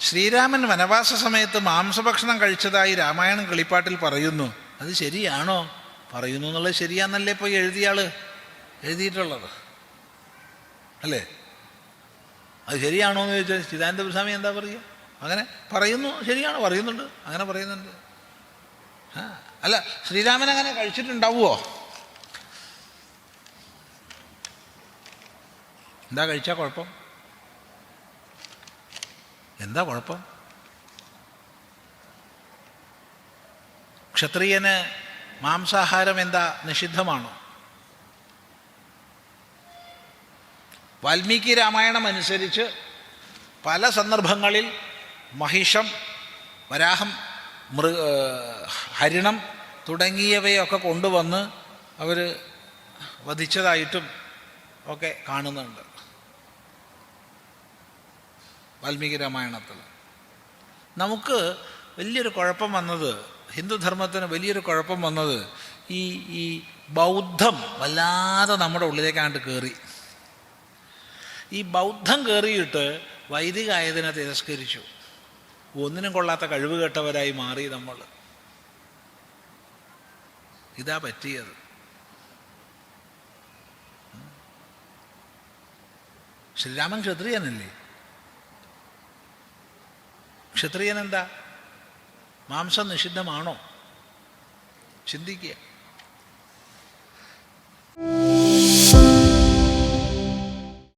ശ്രീരാമൻ വനവാസ സമയത്ത് മാംസഭക്ഷണം കഴിച്ചതായി രാമായണം കിളിപ്പാട്ടിൽ പറയുന്നു. അത് ശരിയാണോ? പറയുന്നു എന്നുള്ളത് ശരിയാണെന്നല്ലേ പോയി എഴുതിയാൾ? എഴുതിയിട്ടുള്ളത്. അല്ലേ? അത് ശരിയാണോ എന്ന് ചോദിച്ചാൽ ചിദാനന്ദ സ്വാമി എന്താ പറയുക? അങ്ങനെ പറയുന്നു. ശരിയാണ്. പറയുന്നുണ്ട്. അങ്ങനെ പറയുന്നുണ്ട്. അല്ല ശ്രീരാമൻ അങ്ങനെ കഴിച്ചിട്ടുണ്ടാവുമോ എന്താ കഴിച്ചാൽ കുഴപ്പം? എന്താ കുഴപ്പം? ക്ഷത്രിയന് മാംസാഹാരം എന്താ നിഷിദ്ധമാണോ? വാൽമീകി രാമായണം അനുസരിച്ച് പല സന്ദർഭങ്ങളിൽ മഹിഷം വരാഹം മൃ ഹരിണം തുടങ്ങിയവയൊക്കെ കൊണ്ടുവന്ന് അവർ വധിച്ചതായിട്ടും ഒക്കെ കാണുന്നുണ്ട്. വാൽമീകി രാമായണത്തിൽ നമുക്ക് വലിയൊരു കുഴപ്പം വന്നത് ഹിന്ദുധർമ്മത്തിന് വലിയൊരു കുഴപ്പം വന്നത് ഈ ഈ ബൗദ്ധം വല്ലാതെ നമ്മുടെ ഉള്ളിലേക്കാണ്ട് കയറി ഈ ബൗദ്ധം കയറിയിട്ട് വൈദികായതിനെ തിരസ്കരിച്ചു. ഒന്നിനും കൊള്ളാത്ത കഴിവ് കെട്ടവരായി മാറി നമ്മൾ. ഇതാ പറ്റിയത്. ശ്രീരാമൻ ക്ഷത്രിയനല്ലേ? ക്ഷത്രിയൻ എന്താ മാംസം നിഷിദ്ധമാണോ? ചിന്തിക്കുക.